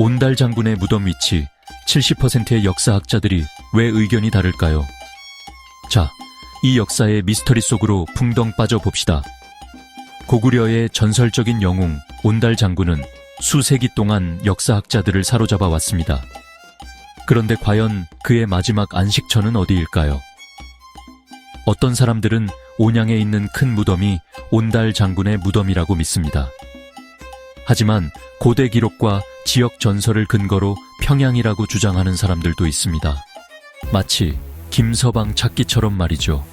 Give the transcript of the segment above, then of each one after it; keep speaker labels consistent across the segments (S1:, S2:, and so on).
S1: 온달 장군의 무덤 위치 70%의 역사학자들이 왜 의견이 다를까요? 자, 이 역사의 미스터리 속으로 풍덩 빠져 봅시다. 고구려의 전설적인 영웅 온달 장군은 수세기 동안 역사학자들을 사로잡아 왔습니다. 그런데 과연 그의 마지막 안식처는 어디일까요? 어떤 사람들은 온양에 있는 큰 무덤이 온달 장군의 무덤이라고 믿습니다. 하지만 고대 기록과 지역 전설을 근거로 평양이라고 주장하는 사람들도 있습니다. 마치 김서방 찾기처럼 말이죠.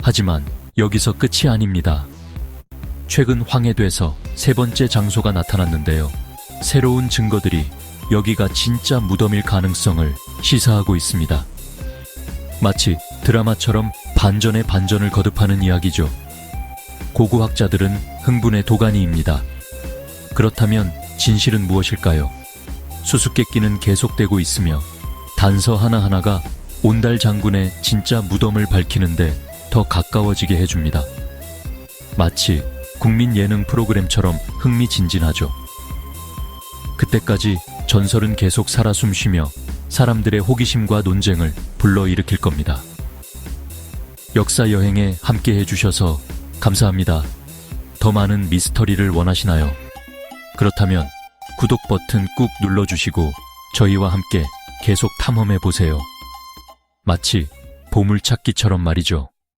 S1: 하지만 여기서 끝이 아닙니다. 최근 황해도에서 세 번째 장소가 나타났는데요. 새로운 증거들이 여기가 진짜 무덤일 가능성을 시사하고 있습니다. 마치 드라마처럼 반전의 반전을 거듭하는 이야기죠. 고고학자들은 흥분의 도가니입니다. 그렇다면 진실은 무엇일까요? 수수께끼는 계속되고 있으며 단서 하나하나가 온달 장군의 진짜 무덤을 밝히는데 더 가까워지게 해줍니다. 마치 국민 예능 프로그램처럼 흥미진진하죠. 그때까지 전설은 계속 살아 숨쉬며 사람들의 호기심과 논쟁을 불러일으킬 겁니다. 역사 여행에 함께 해주셔서 감사합니다. 더 많은 미스터리를 원하시나요? 그렇다면 구독 버튼 꾹 눌러주시고 저희와 함께 계속 탐험해 보세요. 마치 보물찾기처럼 말이죠.